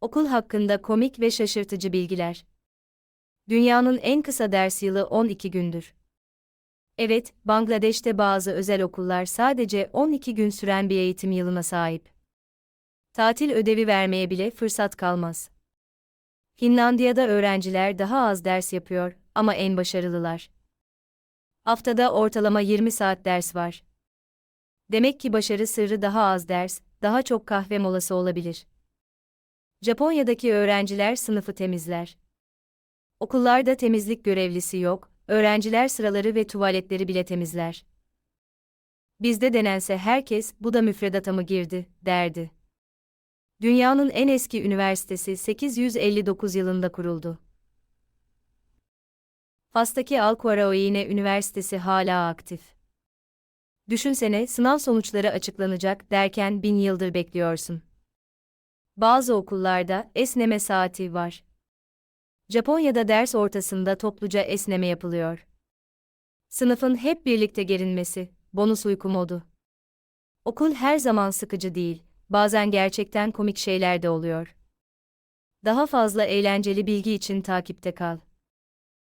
Okul hakkında komik ve şaşırtıcı bilgiler. Dünyanın en kısa ders yılı 12 gündür. Evet, Bangladeş'te bazı özel okullar sadece 12 gün süren bir eğitim yılına sahip. Tatil ödevi vermeye bile fırsat kalmaz. Finlandiya'da öğrenciler daha az ders yapıyor ama en başarılılar. Haftada ortalama 20 saat ders var. Demek ki başarı sırrı daha az ders, daha çok kahve molası olabilir. Japonya'daki öğrenciler sınıfı temizler. Okullarda temizlik görevlisi yok, öğrenciler sıraları ve tuvaletleri bile temizler. Bizde denense herkes, bu da müfredata mı girdi, derdi. Dünyanın en eski üniversitesi 859 yılında kuruldu. Fas'taki Al-Quaraoine Üniversitesi hala aktif. Düşünsene sınav sonuçları açıklanacak derken bin yıldır bekliyorsun. Bazı okullarda esneme saati var. Japonya'da ders ortasında topluca esneme yapılıyor. Sınıfın hep birlikte gerinmesi, bonus uyku modu. Okul her zaman sıkıcı değil, bazen gerçekten komik şeyler de oluyor. Daha fazla eğlenceli bilgi için takipte kal.